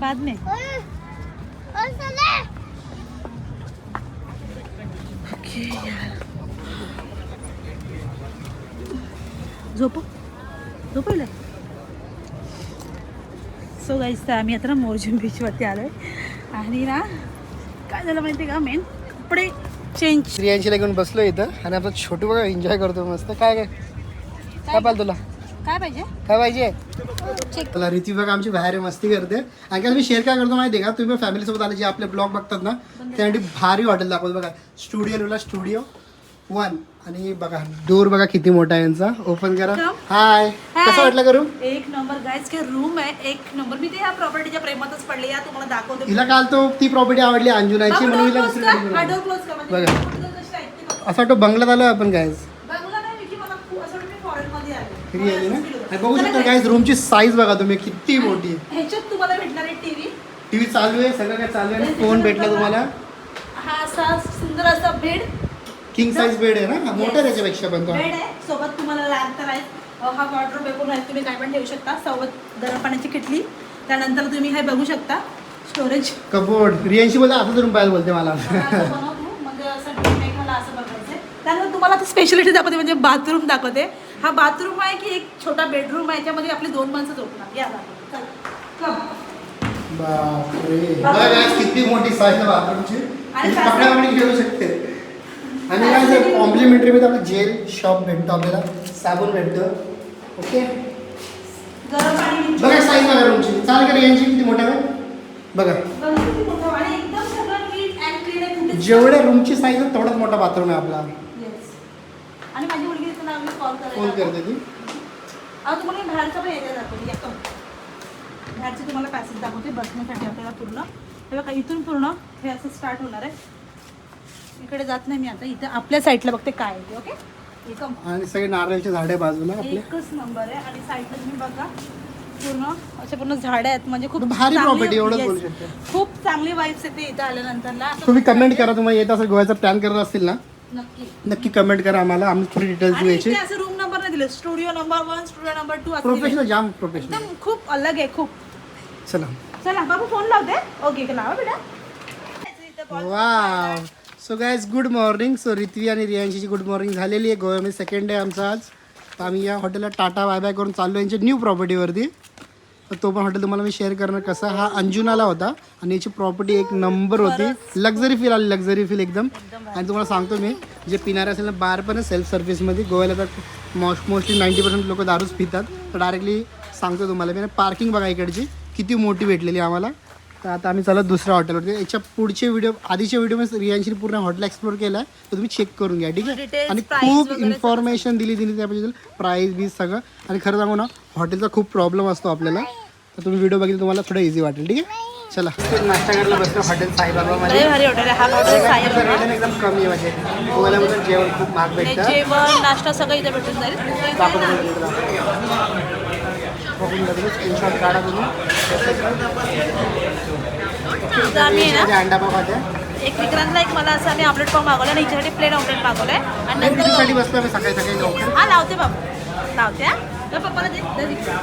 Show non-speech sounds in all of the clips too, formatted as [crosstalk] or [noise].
बाद में ओके यार. झोप? झोपवलं? सो गाईस तर आम्ही आता ना मोर्जिम बीचवरती आलो आहे आणि ना काय झालं माहिती आहे का मेन कपडे चेंज स्त्रियांशी घेऊन बसलो इथं. आणि आपलं छोटू बघा एन्जॉय करतो मस्त. काय काय काय पाहिलं तुला? काय पाहिजे? काय पाहिजे? तुला रीती बघा आमची बाहेर मस्ती करते. आणि काय मी शेअर काय करतो माहिती का? तुम्ही फॅमिली सोबत आले जे आपले ब्लॉग बघतात ना त्यासाठी भारी हॉटेल दाखवतो बघा. स्टुडिओ स्टुडिओ वन आणि बघा डोर बघा किती मोठा आहे यांचा. ओपन करा. हाय कसं वाटलं करू? एक नंबर काय रूम आहे एक नंबर मी ते ह्या प्रॉपर्टीच्या प्रेमातच पडले या तुम्हाला दाखवते. हिला काल तो ती प्रॉपर्टी आवडली अंजुनाची म्हणून हिला. म्हणजे बघा. असं वाटतं बंगल्यात आलो आपण काय बंगला नाही, विकी, मला खूप असं वाटतं मी foreign मध्ये आले. फ्री आली ना. आणि बघू शकता काय रूमची साईज बघा तुम्ही किती मोठी आहे. ह्याच्यात तुम्हाला भेटणार आहे टीव्ही टीव्ही चालू आहे सगळं काय चालू आहे? फोन भेटला तुम्हाला? हा असा सुंदर असा बेड किंग साईज बेड आहे ना? मोठा आहे त्याच्यापेक्षा पण तो. बेड आहे. सोबत तुम्हाला लॅम्प आहे. हा वॉर्डरोब एकूण आहे. तुम्ही काय पण ठेवू शकता. सोबत गरम पाण्याची किटली. त्यानंतर तुम्ही हे बघू शकता. स्टोरेज कपोर्ड रियांशी बोलते आता रूम पाहिजे बोलते मला. मग असं त्यानंतर तुम्हाला स्पेशलिटी दाखवते म्हणजे बाथरूम दाखवते. हा बाथरूम आहे की एक छोटा बेडरूम आहे? याच्यामध्ये आपली दोन माणसं झोपणार. या. बापरे. किती मोठी साईज आहे बाथरूमची कपड्यामध्ये खेळू शकते. आणि काय कॉम्प्लिमेंटरी मध्ये आपलं जेल शॉप भेटतो आपल्याला. साबण भेटतो. ओके बघा साईज बघा रूमची चालेल का रियांशी किती मोठा आहे बघा. बघा किती मोठं. आणि एकदम सगळं नीट अँड क्लीन आहे. कुठे जेवढ्या रूमची साईज आहे तेवढाच मोठा बाथरूम आहे आपला Yes. आणि माझी मुलगी तिचं नाव करायला करते ती. अहो तुम्हाला बाहेरचं पण एरिया दाखवते बाहेरचे तुम्हाला पॅसेज दाखवते बसण्यासाठी आपल्याला पूर्ण. हे बघा इथून पूर्ण हे असं स्टार्ट होणार आहे. इकडे जात नाही मी आता इथे आपल्या साईडला बघते काय आहे ते ओके आणि सगळे नारळाचे झाडे बाजूला आपले. एकच नंबर आहे आणि साईडला तुम्ही बघा पूर्ण असे पूर्ण झाडे आहेत म्हणजे खूप भारी चांगली- property, एवढंच Yes. बोलू शकतो. खूप चांगली वाईब्स येते इथे आल्यानंतरला. तुम्ही कमेंट करा तुम्हाला येत असेल गोव्याचा प्लॅन करत असतील ना? नक्की. नक्की कमेंट करा आम्हाला आम्ही थोडी डिटेल्स आणि द्यायचे. असं studio number one studio number two professional जाम प्रोफेशनल एकदम खूप अलग आहे खूप. चला. चला बाबू फोन लावते. ओके लावा बेटा. वा so guys good morning so Ritvi आणि रियांशीची गुड मॉर्निंग झालेली आहे. गोव्यामध्ये सेकंड डे आमचा आज. तर आम्ही या हॉटेलला टाटा बाय बाय करून चाललो यांच्या न्यू प्रॉपर्टीवरती तर तो पण हॉटेल तुम्हाला मी शेअर करणार कसा. हा अंजुनाला होता आणि याची प्रॉपर्टी एक नंबर होती. लक्झरी फील आली लक्झरी फील एकदम. आणि तुम्हाला सांगतो मी जे पिणारे असेल ना बार पण सेल्फ सर्व्हिसमध्ये गोव्याला तर मोस्ट मोस्टली नाईंटी पर्सेंट लोक दारूच पितात. तर डायरेक्टली सांगतो तुम्हाला मी. पार्किंग बघा इकडची किती मोठी भेटलेली आम्हाला. तर आता आम्ही चालत दुसऱ्या हॉटेलवरती याच्या पुढचे व्हिडिओ आधीच्या व्हिडिओमध्ये रियांशी पूर्ण हॉटेल एक्सप्लोर केला आहे तर तुम्ही चेक करून घ्या ठीक आहे? आणि खूप इन्फॉर्मेशन दिली दिली त्याबद्दल प्राईस बीस सगळं. आणि खरं सांगू ना हॉटेलचा खूप प्रॉब्लेम असतो आपल्याला. तर तुम्ही व्हिडिओ बघितलं तुम्हाला थोडं इझी वाटेल ठीक आहे? चला. नाश्ता करायला बसलो हॉटेल साईबाबामध्ये. हा रेट एकदम कमी आहे म्हणजे. गोव्यामध्ये जेवण खूप महाग भेटतं. जेवण नाश्ता सगळं इथे भेटून जाईल. तुम्हाला. बघून बघून स्क्रीनशॉट काढा तुम्ही. आम्ही आहे ना अंडा पाव खाते एक विक्रांतला एक मला असं आम्ही ऑमलेट पाव मागवलं आणि हिच्यासाठी प्लेन ऑमलेट मागवलंय. आणि नंतर बसलो मी सकाळी सकाळी लवकर. हा लावते बाबू. लावते हा. पप्पाला दे तुझं येतोय.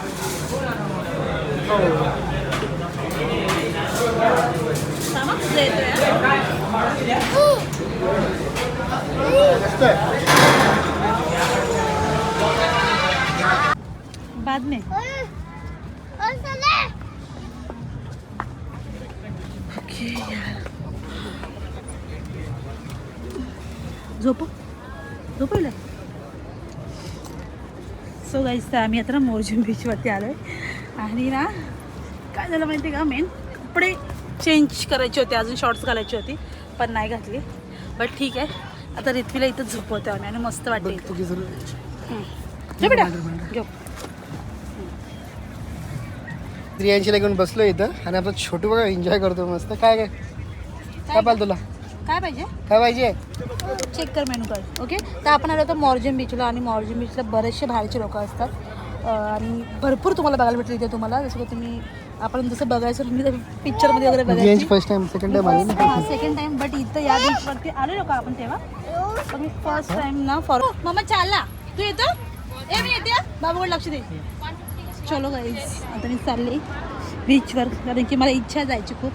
बाद में झोप? झोपवलं सो गाईज तर आम्ही आता ना मोर्जिम बीचवरती आलो आहे आणि ना काय झालं माहिती आहे का? मेन कपडे चेंज करायचे होते अजून शॉर्ट्स घालायची होती पण नाही घातली. बट ठीक आहे. आता रित्वीला इथं झोपवतो आम्ही आणि मस्त वाटते घेऊ. स्त्रियांशीला घेऊन बसलो इथं आणि आपलं छोटू बघा एन्जॉय करतो मस्त. काय काय? काय पाहिलं तुला? काय पाहिजे? काय पाहिजे? चेक कर मेनू कार्ड ओके तर आपण आलो होतो मॉर्जिन बीचला आणि मॉर्जिन बीचला बरेचसे बाहेरचे लोक असतात. आणि भरपूर तुम्हाला बघायला भेटतील इथे तुम्हाला. जसं की तुम्ही आपण जसं बघायचं मी पिक्चरमध्ये वगैरे बघायची. फर्स्ट टाइम सेकंड टाइम आली हां सेकंड टाइम बट इथं या बीचवरती आलेलो का आपण तेव्हा. पण मी फर्स्ट टाइम ना फॉर मम्मा चालला. तू येतो? ए मी येते. बाबूकडे लक्ष दे. चलो गाईज आता मी चालले बीचवर कारण की मला इच्छा जायची खूप.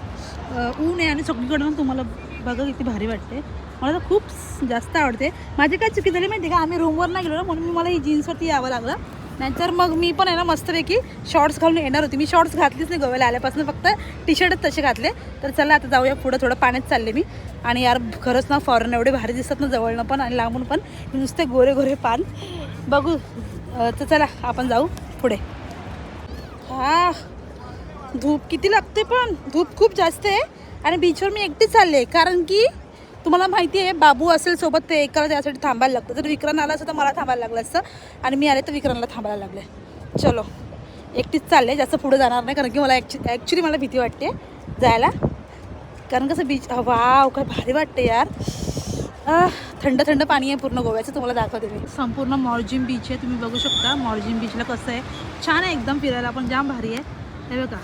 ऊन आहे आणि सगळीकडून तुम्हाला बघा किती भारी वाटते. मला तर खूप जास्त आवडते. माझी काय चुकी झाली माहिती आहे का? आम्ही रूमवर नाही गेलो ना म्हणून मी मला ही जीन्सवरती यावं लागलं. नाहीतर मग मी पण आहे ना मस्तपैकी शॉर्ट्स घालून येणार होती. मी शॉर्ट्स घातलीच नाही गोव्याला आल्यापासून फक्त टी शर्टच तसे घातले. तर चला आता जाऊया पुढं थोडं पाण्यात चालले मी. आणि यार खरंच ना फॉरेन एवढे भारी दिसतात ना जवळनं पण आणि लांबून पण. नुसते गोरे गोरे पान. बघू तर चला आपण जाऊ पुढे. हा धूप किती लागते पण. धूप खूप जास्त आहे. आणि बीचवर मी एकटीच चालले कारण की तुम्हाला माहिती आहे बाबू असेल सोबत ते एकाला त्यासाठी थांबायला लागतं. जर विक्रम आला असं तर मला थांबायला लागलं असतं. आणि मी आले तर विक्रमला थांबायला लागले. चलो एकटीच चालले. जास्त पुढे जाणार नाही कारण की मला ॲक्च्यु ॲक्च्युली मला भीती वाटते जायला. कारण कसं बीच वाव काय भारी वाटते यार. थंड थंड पाणी आहे पूर्ण गोव्याचं तुम्हाला दाखवते मी. संपूर्ण मॉर्जिम बीच आहे तुम्ही बघू शकता. मॉर्जिम बीचला कसं आहे छान आहे एकदम फिरायला पण जाम भारी आहे. हे बघा.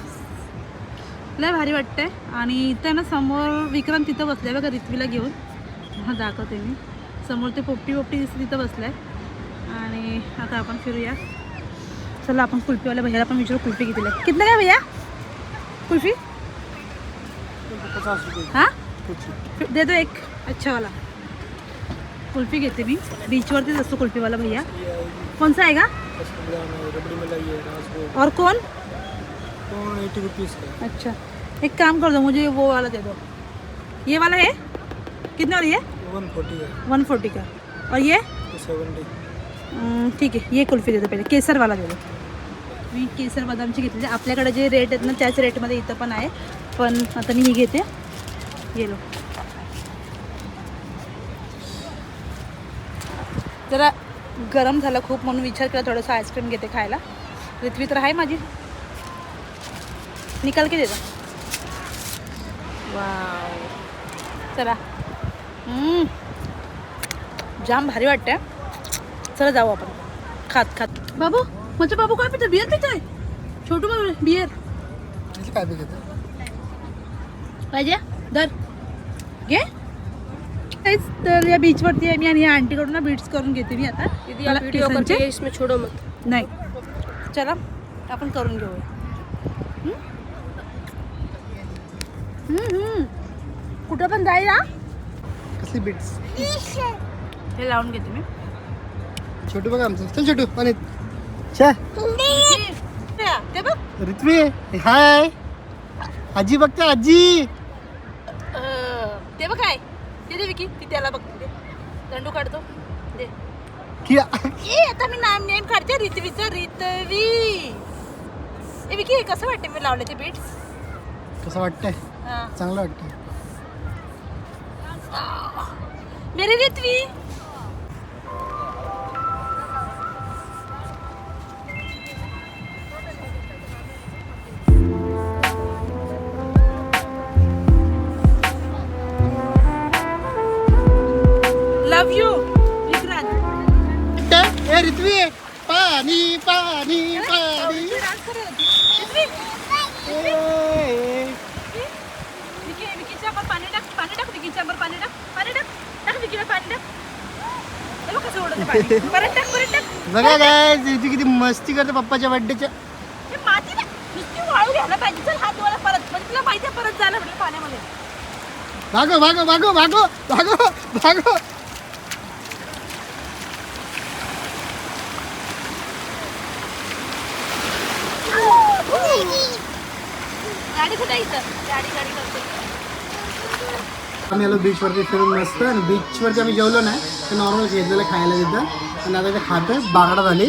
लय भारी वाटतंय. आणि इथं ना समोर विक्रांत तिथं बसले बघा रिथवीला घेऊन. हा दाखवते मी. समोर ते पोपटी पोपटी दिसते तिथं बसलाय. आणि आता आपण फिरूया. चला आपण कुल्फीवाल्या भैयाला पण विचारू कुल्फी कितीला आहे. कितलं काय भैया? कुल्फी? हां? दे दो एक. अच्छा वाला. कुल्फी घेते मी. बीचवरतीच असतो कुल्फीवाला भैया. कौन सा है राजभोग और कौन एटी रुपीज़ का अच्छा. एक काम कर दो मुझे वो वाला दे दो. ये वाला है? कितने वाली है? वन फोर्टी है वन फोर्टी का. और ये? अं, ठीक है ये कुल्फी देतो पहिले. केसरवाला दो मी केसर बदामची घेतली आपल्याकडे जे रेट आहेत ना त्याच रेटमध्ये इथं पण आहे. पण आता मी ही घेते. जरा गरम झालं खूप म्हणून विचार केला थोडंसं आईस्क्रीम घेते खायला. पृथ्वी तर आहे माझी. निकाल के देतो वाव. चला. जाम भारी वाटतंय. चला जाऊ आपण. खात खात. बाबू म्हणजे बाबू काय पितो बियर पितोय? छोटू बाबू बियर. काय पाहिजे? धर. घे. तेच तर या बीचवरती आहे. मी आणि या आंटीकडून ना बीट्स करून घेते मी आता. मला केसांचे. इसमें छोड़ो मत नाही. चला आपण करून घेऊया. हम्म? हम्म, हम्म. कुठं पण जाईल ना कसली बिट्स हे लावून घेते मी. छोटू बघा आमचं. चल छोटू पाणी. छे. ते बघ. रित्वी हाय. आजी बघते आजी. अं, ते बघ काय? विकी ती त्याला बघ दे. दंडू काढतो. दे. की ए आता मी नाम नेम काढते. रितवीचं रितवी. ए विकी हे कसं वाटते मी लावले ते बीट्स कसं वाटतंय? चांगलं वाटतंय. मेरी रितवी. लव यू विक्रांत ए रित्वी पाणी टाक पाणी टाक विकीच्या अंगावर पाणी टाक पाणी टाक टाक विकीला पाणी टाक हे बघ काय किती मस्ती करते पप्पाच्या बर्थडेच्या हे माती नुसती वाळू घ्यायला पाहिजे चल हात धुवायला परत म्हणजे तुला माहिती परत झालं म्हणजे पाण्यामध्ये भागो भागो भागो भागो भागो भागो गाडी कुठे आहे इथं? गाडी गाडी करते आम्ही आलो बीचवरती फिरून मस्त आणि बीचवरती आम्ही जेवलो नाही तर नॉर्मल घेतलेलं खायला तिथं. आणि आता ते खातं बांगडा झाली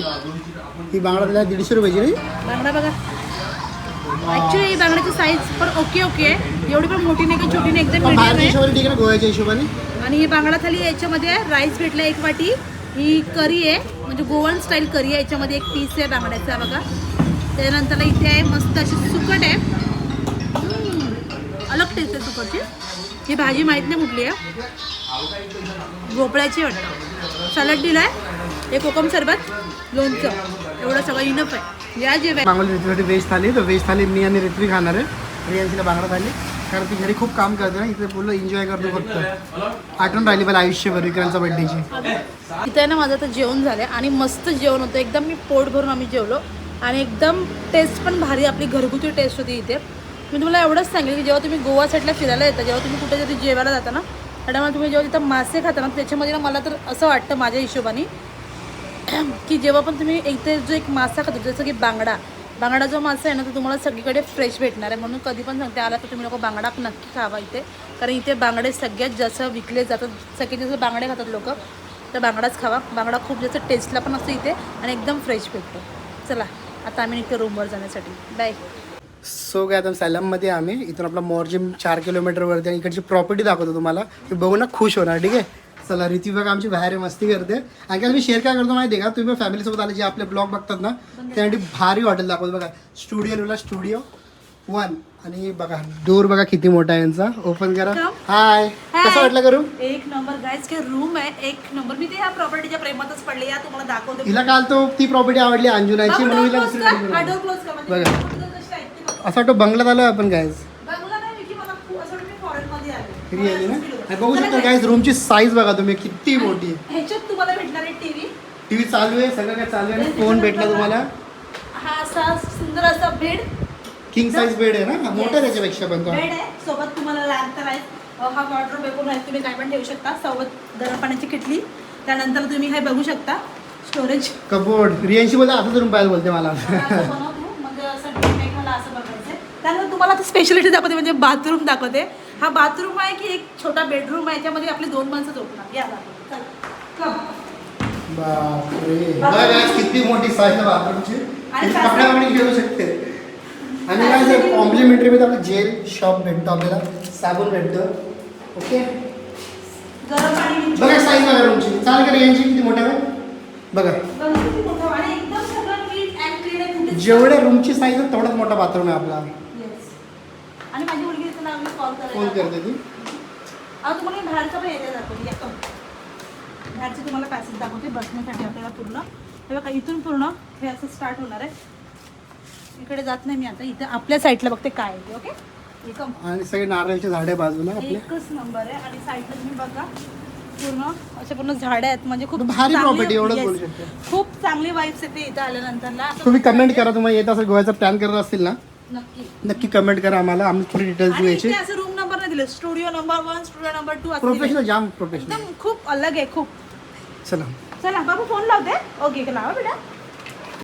ही बांगडा दिला दीडशे रुपयाची नाही बांगडा बघा. ऍक्च्युली ही बांगड्याची साईज पण ओके ओके आहे. एवढी पण मोठी नाही की छोटी नाही एकदम बाहेरच्या हिशोबाने ठीक आहे गोव्याच्या हिशोबाने? आणि ही बांगडा थाली याच्यामध्ये राईस भेटला एक वाटी. ही करी आहे म्हणजे गोवन स्टाईल करी आहे याच्यामध्ये एक पीस आहे बांगड्याचा बघा. त्यानंतर इथे आहे मस्त अशी सुकट आहे. टेस्ट आहे सुकटची ही भाजी माहीत नाही कुठली आहे. भोपळ्याची वाटतं. सॅलड दिलाय. हे कोकम सरबत लोणचं. एवढं सगळं इनफ आहे. या जेवाय मागवली ऋतूसाठी व्हेज थाली. तर व्हेज थाली मी आणि ऋत्वी खाणार आहे. रियांशीला बांगडा थाली. कारण ती घरी खूप काम करते ना. इथे बोललो एन्जॉय करतो फक्त. आठवण राहिली मला आयुष्यभर विक्रांतचा बर्थडेची इथं आहे ना माझं आता जेवण झालं आणि मस्त जेवण होतं. एकदम मी पोट भरून आम्ही जेवलो. आणि एकदम टेस्ट पण भारी आपली घरगुती टेस्ट होती इथे. मी तुम्हाला एवढंच सांगेल की जेव्हा तुम्ही गोवा साईडला फिरायला येता जेव्हा तुम्ही कुठे जरी जेवायला जाता ना त्यामुळे तुम्ही जेव्हा तिथं मासे खाता ना त्याच्यामध्ये ना मला तर असं वाटतं माझ्या हिशोबाने [clears throat] की जेव्हा पण तुम्ही इथे जो एक मासा खातो जसं की बांगडा बांगडा जो मासा आहे ना तो तुम्हाला सगळीकडे फ्रेश भेटणार आहे. म्हणून कधी पण सांगते आला तर तुम्ही लोक बांगडा नक्की खावा इथे. कारण इथे बांगडे सगळ्यात जास्त विकले जातात सगळे जसं बांगडे खातात लोक तर बांगडाच खावा. बांगडा खूप जास्त टेस्टला पण असतो इथे आणि एकदम फ्रेश भेटतो. चला आता आम्ही निघतो रूमवर जाण्यासाठी. बाय सो काय आता सॅलममध्ये आम्ही इथून आपला मोरजिम चार किलोमीटरवरती आणि इकडची प्रॉपर्टी दाखवतो तुम्हाला. ते बघू ना खुश होणार ठीक आहे? चला रीती बघा आमची बाहेर मस्ती करते. आणि काय मी शेअर काय करतो माहिती आहे का? तुम्ही फॅमिलीसोबत आले जे आपले ब्लॉग बघतात ना त्यासाठी भारी हॉटेल दाखवतो बघा. स्टुडिओ लिहिला स्टुडिओ वन आणि बघा डोर बघा किती मोठा आहे यांचा. ओपन करा. हाय कसं वाटलं करू? एक नंबर के रूम आहे एक नंबर मी ते ह्या प्रॉपर्टीच्या प्रेमातच पडले या तुम्हाला दाखवते. हिला काल तो ती प्रॉपर्टी आवडली अंजुनाची म्हणून हिला म्हणजे बघा. मी कुठं जशी ऐकते बघ. असं वाटतं बंगल्यात आलो आपण. फ्री आली ना. बघू शकता काय रूमची साईज बघा तुम्ही किती मोठी आहे. ह्याच्यात तुम्हाला भेटणार आहे टीव्ही टीव्ही चालू आहे सगळं काय चालू आहे फोन भेटला तुम्हाला? हा असा सुंदर असा बेड किंग साईज बेड आहे ना? मोठा आहे त्याच्यापेक्षा पण तो. बेड आहे सोबत तुम्हाला लॅम्प तर आहे. अं, हा वॉर्डरोब एकूण आहे. तुम्ही काय पण ठेवू शकता. सोबत गरम पाण्याची किटली. त्यानंतर तुम्ही हे बघू शकता. स्टोरेज कबोर्ड रियांशी बोलते आता रूम पाहिजे बोलते मला असं बनवतो म्हणजे असं ड्रीम एक मला असं बघायचं त्यानंतर तुम्हाला आता स्पेशलिटी दाखवते म्हणजे बाथरूम दाखवते. हा बाथरूम आहे की एक छोटा बेडरूम आहे याच्यामध्ये आपली दोन माणसं झोपणार. या किती मोठी साईज आहे बाथरूमची आणि कपडा कपडे खेळू शकते. आणि काय कॉम्प्लिमेंटरी मध्ये आपलं जेल शॉप भेटतो आपल्याला. साबण भेटतं. ओके गरम पाणी बघा साईज बघा रूमची चालेल का रियांची किती मोठ्या आहे बघा. बघा किती मोठं आणि एकदम सगळं नीट अँड क्लीन आहे. कुठे जेवढ्या रूमची साईज आहे तेवढाच मोठा बाथरूम आहे आपला Yes. आणि माझी मुलगी तिला आम्ही कॉल फोन करते ती. अहो तुम्हाला मी बाहेरचा पण एरिया दाखवते. या कम बाहेरचे तुम्हाला पॅसेज दाखवते. बसण्यासाठी आपल्याला पूर्ण. हे बघा इथून पूर्ण हे असं स्टार्ट होणार आहे. इकडे जात नाही मी आता. इथे आपल्या साईडला बघते काय आहे ओके एकम आणि सगळे नारळाची झाडे बाजूला आपले. एकच नंबर आहे. आणि साईडला तुम्ही बघा. पूर्ण असे पूर्ण झाडे आहेत. म्हणजे खूप भारी चांगली- property, एवढंच Yes. बोलू शकते. खूप चांगली वाईब्स येते इथे आल्यानंतरला. तुम्ही कमेंट करा तुम्हाला येत असेल गोव्याचा प्लॅन करत असतील ना. नक्की. नक्की कमेंट करा आम्हाला. आम्ही थोडी डिटेल्स आणि द्यायचे इथे असं रूम दिले. Studio number one studio number two professional जाम प्रोफेशनल एकदम खूप अलग आहे खूप. चला. चला बाबू फोन लावते. ओके लावा बेटा.